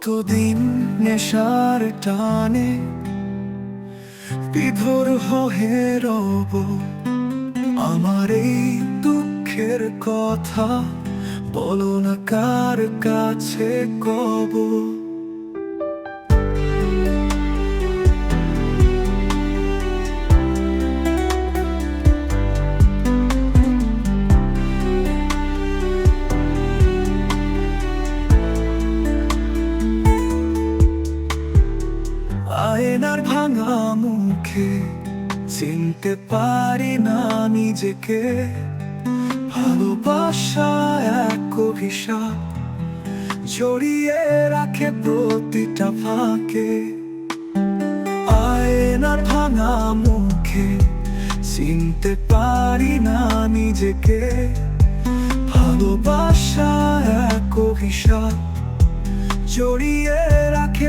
কতদিন নেশার টানে? বিভোর রব। আমার এই দুঃখের কথা বলো না কার কাছে কব? মুখে চিনতে পারি না নিজেকে। ভালোবাসা এক অভিশাপ জড়িয়ে রাখে প্রতিটা ফাঁকে। আয়নার ভাঙা মুখে চিনতে পারি না নিজেকে। ভালোবাসা এক অভিশাপ জড়িয়ে রাখে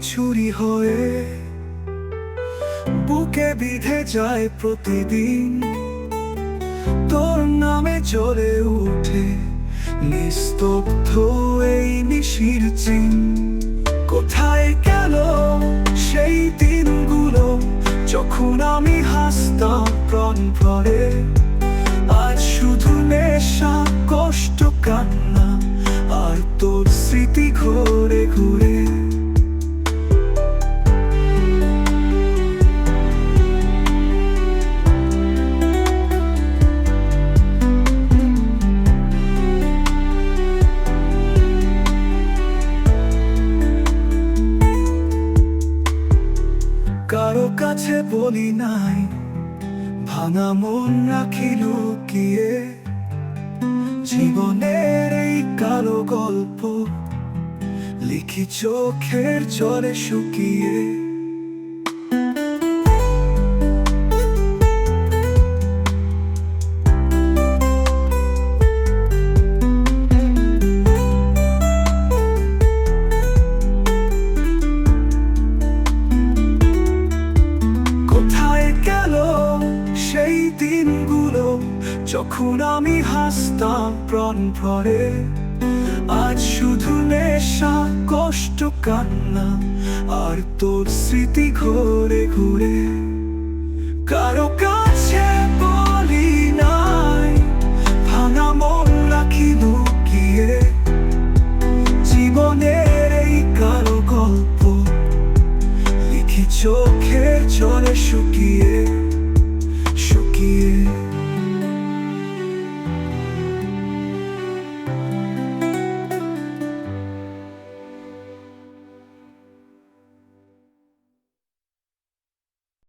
চুরি হয়ে বুকে বিধে যায় প্রতিদিন। তোর নামে চলে উঠে নিস্তব্ধ এই নিশির চিন। কোথায় গেল সেই দিনগুলো যখন আমি হাসতাম প্রাণ ভরে? আজ শুধু নেশা, কষ্ট, কান্না আর তোর স্মৃতি ঘুরে ঘুরে। কারও কাছে বলি নাই, ভাঙা মন রাখি লুকিয়ে। জীবনের এই কালো গল্প লিখি চোখের জলে শুকিয়ে। দিনগুলো যখন আমি হাসতাম প্রাণ ভরে, আজ শুধু নেশা, কষ্ট, কান্না আর তোর স্মৃতি ঘরে ঘুরে। কারও কাছে